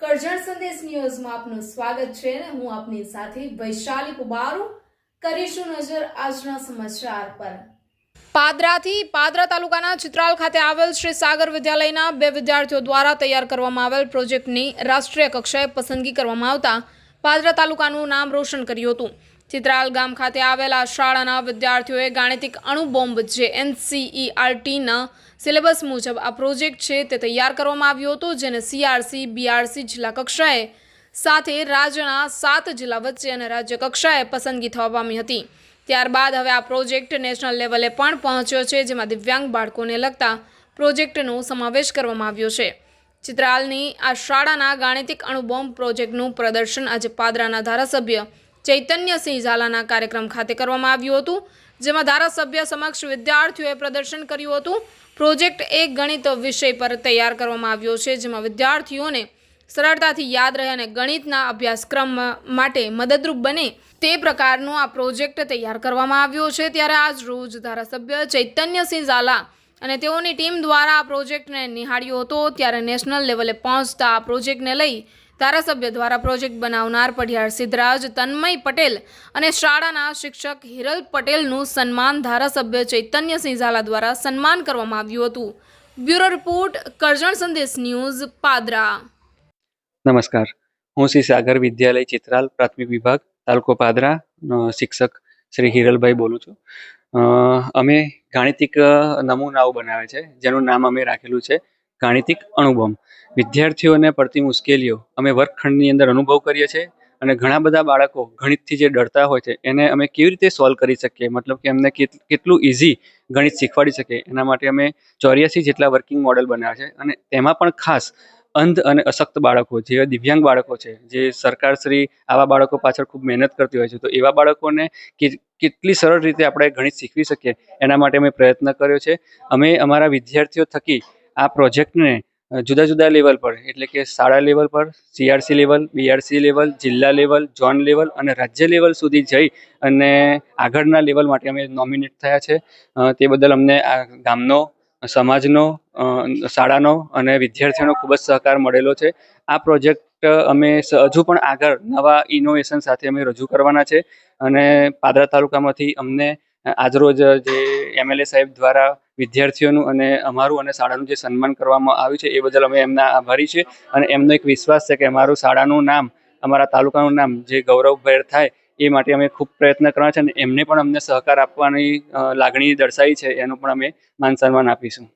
કરજણ સંદેશ ન્યૂઝમાં આપનું સ્વાગત છે અને હું આપની સાથે વૈશાલી કુબારુ કરીશું નજર આજના સમાચાર પર. પાદરાથી પાદરા તાલુકાના ચિત્રાલ ખાતે આવેલ શ્રી સાગર વિદ્યાલયના બે વિદ્યાર્થીઓ દ્વારા તૈયાર કરવામાં આવેલ પ્રોજેક્ટની રાષ્ટ્રીય કક્ષાએ પસંદગી કરવામાં આવતા પાદરા તાલુકાનું નામ રોશન કર્યું હતું. ચિત્રાલ ગામ ખાતે આવેલા શાળાના વિદ્યાર્થીઓએ ગાણિતિક અણુબોમ્બ જે એનસીઈઆરટીના સિલેબસ મુજબ આ પ્રોજેક્ટ છે તે તૈયાર કરવામાં આવ્યો હતો, જેને સીઆરસી, બીઆરસી જિલ્લા કક્ષાએ સાથે રાજ્યના સાત જિલ્લા વચ્ચે અને રાજ્ય કક્ષાએ પસંદગી થવા પામી હતી. ત્યારબાદ હવે આ પ્રોજેક્ટ નેશનલ લેવલે પણ પહોંચ્યો છે, જેમાં દિવ્યાંગ બાળકોને લગતા પ્રોજેક્ટનો સમાવેશ કરવામાં આવ્યો છે. ચિત્રાલની આ શાળાના ગાણિતિક અણુબોમ્બ પ્રોજેક્ટનું પ્રદર્શન આજે પાદરાના ધારાસભ્ય ચૈતન્યસિંહ ઝાલાના કાર્યક્રમ ખાતે કરવામાં આવ્યું હતું, જેમાં ધારાસભ્ય સમક્ષ વિદ્યાર્થીઓએ પ્રદર્શન કર્યું હતું. પ્રોજેક્ટ એક ગણિત વિષય પર તૈયાર કરવામાં આવ્યો છે, જેમાં વિદ્યાર્થીઓને સરળતાથી યાદ રહે અને ગણિતના અભ્યાસક્રમ માટે મદદરૂપ બને તે પ્રકારનો આ પ્રોજેક્ટ તૈયાર કરવામાં આવ્યો છે. ત્યારે આજ રોજ ધારાસભ્ય ચૈતન્યસિંહ ઝાલા અને તેઓની ટીમ દ્વારા આ પ્રોજેક્ટને નિહાળ્યો હતો. ત્યારે નેશનલ લેવલે પહોંચતા આ પ્રોજેક્ટને લઈ ધારાસભ્ય દ્વારા પ્રોજેક્ટ બનાવનાર પઢિયાર સિદ્ધરાજ તન્મય પટેલ અને શાળાના શિક્ષક હિરલ પટેલનું સન્માન ધારાસભ્ય ચૈતન્યસિંહ ઝાલા દ્વારા સન્માન કરવામાં આવ્યું હતું. બ્યુરો રિપોર્ટ, કરજણ સંદેશ ન્યૂઝ, પાદરા. નમસ્કાર. હું શ્રી સાગર વિદ્યાલય ચિત્રાલ પ્રાથમિક વિભાગ, તાલુકો પાદરા શિક્ષક શ્રી હિરલભાઈ બોલું છું. અમે ગાણિતિક નમૂનાઓ બનાવે છે, જેનું નામ અમે રાખેલું છે. ગાણિતિક અણુબમ વિદ્યાર્થીઓને પડતી મુશ્કેલીઓ. અમે વર્ગખંડની અંદર અનુભવ કરીએ છીએ અને ઘણા બધા બાળકો ગણિતથી જે ડરતા હોય છે, એને અમે કેવી રીતે સોલ્વ કરી શકીએ? મતલબ કે એમને કેટ- કેટલું ઇઝી ગણિત શીખવાડી શકીએ? એના માટે અમે ચોર્યાસી જેટલા વર્કિંગ મોડેલ બનાવ્યા છે અને તેમાં પણ ખાસ અંધ અને અશક્ત બાળકો, જે દિવ્યાંગ બાળકો છે, જે સરકારશ્રી આવા બાળકો પાછળ ખૂબ મહેનત કરતી હોય છે, તો એવા બાળકોને કેટલી સરળ રીતે આપણે ગણિત શીખવી શકીએ? એના માટે અમે પ્રયત્ન કર્યો છે. અમે અમારા વિદ્યાર્થીઓ થકી આ પ્રોજેક્ટને જુદા જુદા લેવલ પર, એટલે કે શાળા લેવલ પર સીઆરસી લેવલ બીઆરસી લેવલ, જિલ્લા લેવલ, ઝોન લેવલ અને રાજ્ય લેવલ સુધી જઈ અને આગળના લેવલ માટે અમે નોમિનેટ થયા છે. તે બદલ અમને આ ગામનો, સમાજનો શાળાનો અને વિદ્યાર્થીઓનો ખૂબ જ સહકાર મળેલો છે. આ પ્રોજેક્ટ અમે હજુ પણ આગળ નવા ઇનોવેશન સાથે અમે રજૂ કરવાના છે અને પાદરા તાલુકામાંથી અમને આજરોજ જે એમએલએ સાહેબ દ્વારા વિદ્યાર્થીઓનું અને અમારું અને શાળાનું જે સન્માન કરવામાં આવ્યું છે, એ બદલ અમે એમના આભારી છે અને એમનો એક વિશ્વાસ છે કે અમારું શાળાનું નામ, અમારા તાલુકાનું નામ જે ગૌરવભેર થાય, એ માટે અમે ખૂબ પ્રયત્ન કરવાના છે અને એમને પણ અમને સહકાર આપવાની લાગણી દર્શાવી છે, એનું પણ અમે માન સન્માન આપીશું.